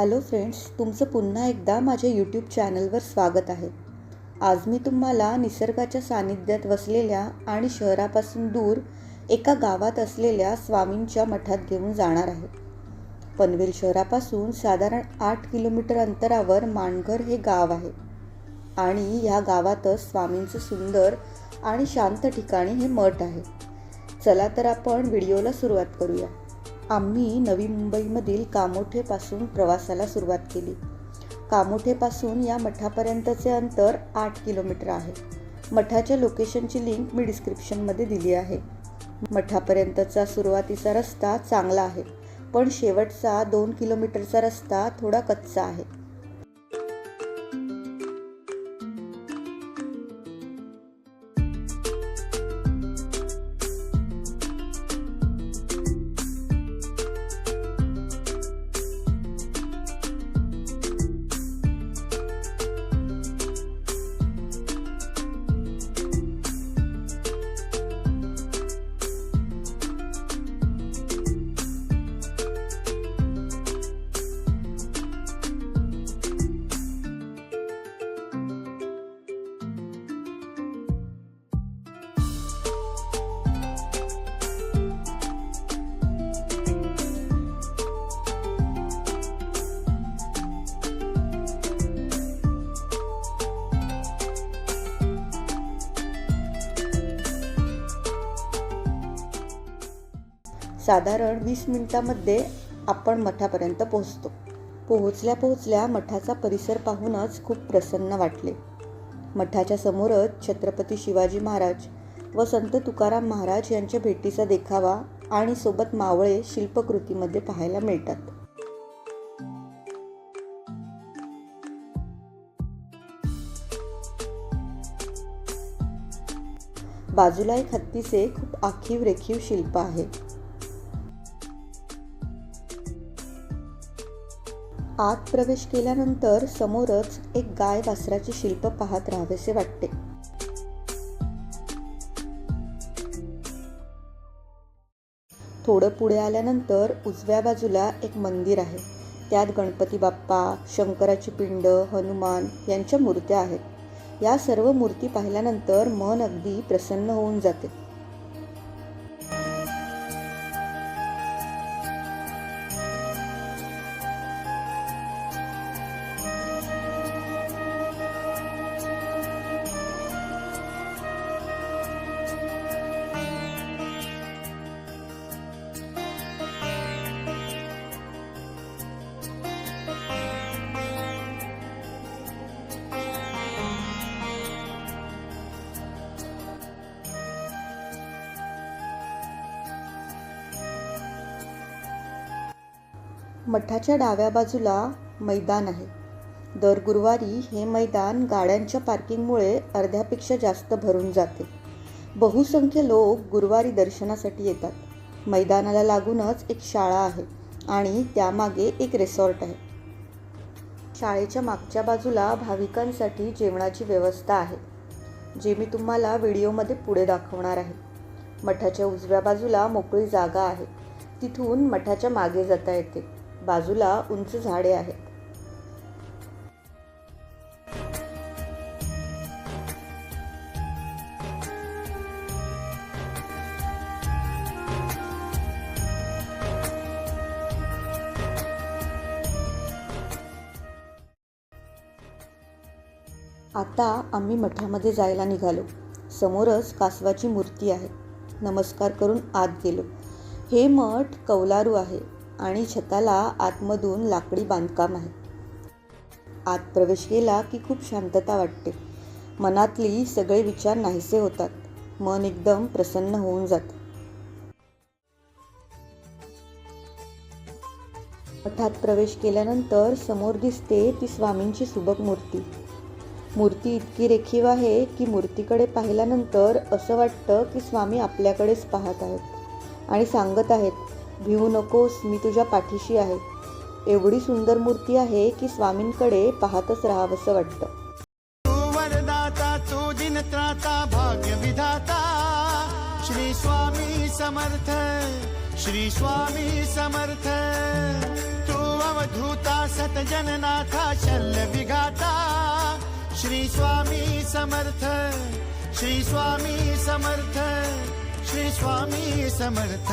Hello friends तुमचं पुन्हा एकदा माझ्या यूट्यूब चॅनलवर स्वागत आहे. आज मी तुम्हाला निसर्गाच्या सानिध्यात वसलेल्या आणि शहरापासून दूर एका गावात असलेल्या स्वामींच्या मठात घेऊन जाणार आहे. पनवेल शहरापासून साधारण आठ किलोमीटर अंतरावर मानघर हे गाव आहे. आणि ह्या गावातच स्वामींचं सुंदर आणि शांत ठिकाणी हे मठ आहे. चला तर आपण व्हिडिओला सुरुवात करूया. आम्ही नवी मुंबईमधील कामोठेपासून प्रवासाला सुरुवात केली. कामोठेपासून या मठापर्यंतचे अंतर आठ किलोमीटर आहे. मठाच्या लोकेशनची लिंक मी डिस्क्रिप्शनमध्ये दिली आहे. मठापर्यंतचा सुरुवातीचा रस्ता चांगला आहे पण शेवटचा दोन किलोमीटरचा रस्ता थोडा कच्चा आहे. साधारण वीस मिनिटामध्ये आपण मठापर्यंत पोहोचतो. पोहोचल्या पोहोचल्या मठाचा परिसर पाहूनच खूप प्रसन्न वाटले. मठाच्या समोरच छत्रपती शिवाजी महाराज व संत तुकाराम महाराज यांच्या भेटीचा देखावा आणि सोबत मावळे शिल्पकृतीमध्ये पाहायला मिळतात. बाजूला एक हत्तीचे खूप आखीव रेखीव शिल्प आहे. आत प्रवेश केल्यानंतर समोरच एक गाय वासराचे शिल्प पाहत राहावेसे वाटते. थोडं पुढे आल्यानंतर उजव्या बाजूला एक मंदिर आहे. त्यात गणपती बाप्पा शंकराची पिंड हनुमान यांच्या मूर्त्या आहेत. या सर्व मूर्ती पाहिल्यानंतर मन अगदी प्रसन्न होऊन जाते. मठाच्या डाव्या बाजूला मैदान आहे. दर गुरुवारी हे मैदान गाड्यांच्या पार्किंगमुळे अर्ध्यापेक्षा जास्त भरून जाते. बहुसंख्य लोक गुरुवारी दर्शनासाठी येतात. मैदानाला लागूनच एक शाळा आहे आणि त्यामागे एक रिसॉर्ट आहे. शाळेच्या मागच्या बाजूला भाविकांसाठी जेवणाची व्यवस्था आहे जे मी तुम्हाला व्हिडिओमध्ये पुढे दाखवणार आहे. मठाच्या उजव्या बाजूला मोकळी जागा आहे. तिथून मठाच्या मागे जाता येते. बाजूला उंच झाडे आहेत. आता आम्ही मठामध्ये जायला निघालो. समोरच कासवाची मूर्ती आहे. नमस्कार करून आत गेलो. हे मठ कौलारू आहे. आणि छताला आतमधून लाकडी बांधकाम आहे. आत प्रवेश केला की खूप शांतता वाटते. मनातली सगळे विचार नाहीसे होतात. मन एकदम प्रसन्न होऊन जातं. मठात प्रवेश केल्यानंतर समोर दिसते ती स्वामींची सुबक मूर्ती. मूर्ती इतकी रेखीव आहे की मूर्तीकडे पाहिल्यानंतर असं वाटतं की स्वामी आपल्याकडेच पाहत आहेत आणि सांगत आहेत भिवू नकोस मी तुझ्या पाठीशी आहे. एवढी सुंदर मूर्ती आहे की स्वामींकडे पाहतच राहावंसं वाटतं. दिनत्राता भाग्य विधाता श्री स्वामी समर्थ श्री स्वामी समर्थ. तू अवधूता सत जननाथा शल्य विघाता श्री स्वामी समर्थ श्री स्वामी समर्थ श्री स्वामी समर्थ.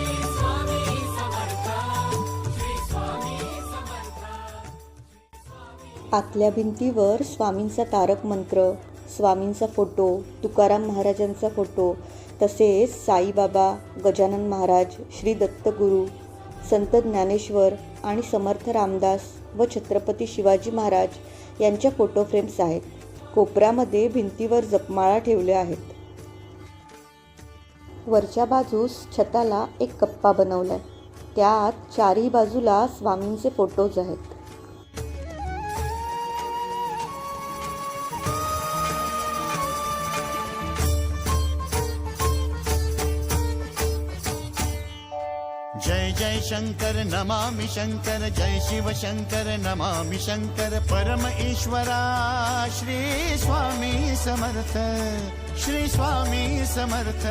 आतल्या भिंतीवर स्वामींचा तारक मंत्र स्वामींचा फोटो तुकाराम महाराजांचा फोटो तसेच साईबाबा गजानन महाराज श्री दत्तगुरू संत ज्ञानेश्वर आणि समर्थ रामदास व छत्रपती शिवाजी महाराज यांच्या फोटो फ्रेम्स आहेत. कोपऱ्यामध्ये भिंतीवर जपमाळा ठेवल्या आहेत. वरच्या बाजूस छताला एक कप्पा बनवलाय. त्यात चारही बाजूला स्वामींचे फोटोज आहेत. शंकर नमामि शंकर जय शिव शंकर नमामि शंकर परम ईश्वरा श्री स्वामी समर्थ श्री स्वामी समर्थ।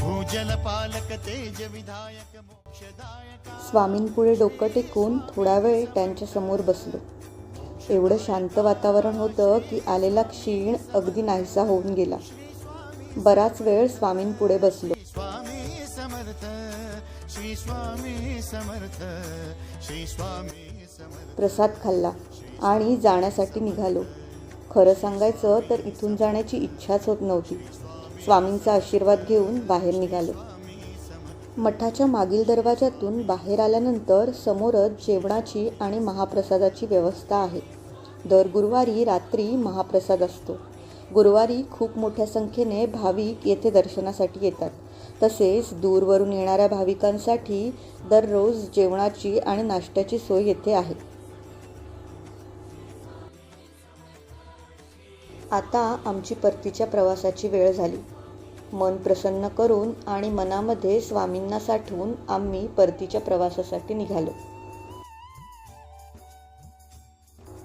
भूजल पालक तेज विधायक मोक्षदायक। स्वामींपुढे डोकं टेकून थोडा वेळ त्यांच्यासमोर बसलो. एवढं शांत वातावरण होतं की आलेला क्षीण अगदी नाहीसा होऊन गेला. बराच वेळ स्वामींपुढे बसलो. स्वामी समर्थ श्री स्वामी समर्थ. प्रसाद खाल्ला आणि जाण्यासाठी निघालो. खरं सांगायचं तर इथून जाण्याची इच्छाच होत नव्हती. स्वामींचा आशीर्वाद घेऊन बाहेर निघालो. मठाच्या मागील दरवाजातून बाहेर आल्यानंतर समोरच जेवणाची आणि महाप्रसादाची व्यवस्था आहे. दर गुरुवारी रात्री महाप्रसाद असतो. गुरुवारी खूप मोठ्या संख्येने भाविक येथे दर्शनासाठी येतात. तसेच दूरवरून येणाऱ्या भाविकांसाठी दररोज जेवणाची आणि नाश्त्याची सोय येथे आहे. आता आमची परतीच्या प्रवासाची वेळ झाली. मन प्रसन्न करून आणि मनामध्ये स्वामींना साठवून आम्ही परतीच्या प्रवासासाठी निघालो.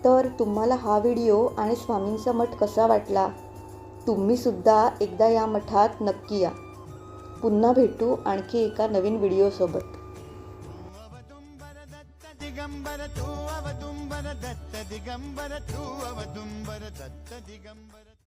तर तुम्हाला हा व्हिडिओ आणि स्वामींचा मठ कसा वाटला? तुम्हीसुद्धा एकदा या मठात नक्की या. पुन्हा भेटू आणखी एका नवीन व्हिडिओसोबत. दत्त दिगंबर तू अवदुंबर दत्त दिगंबर तू अवदुंबर दत्त दिगंबर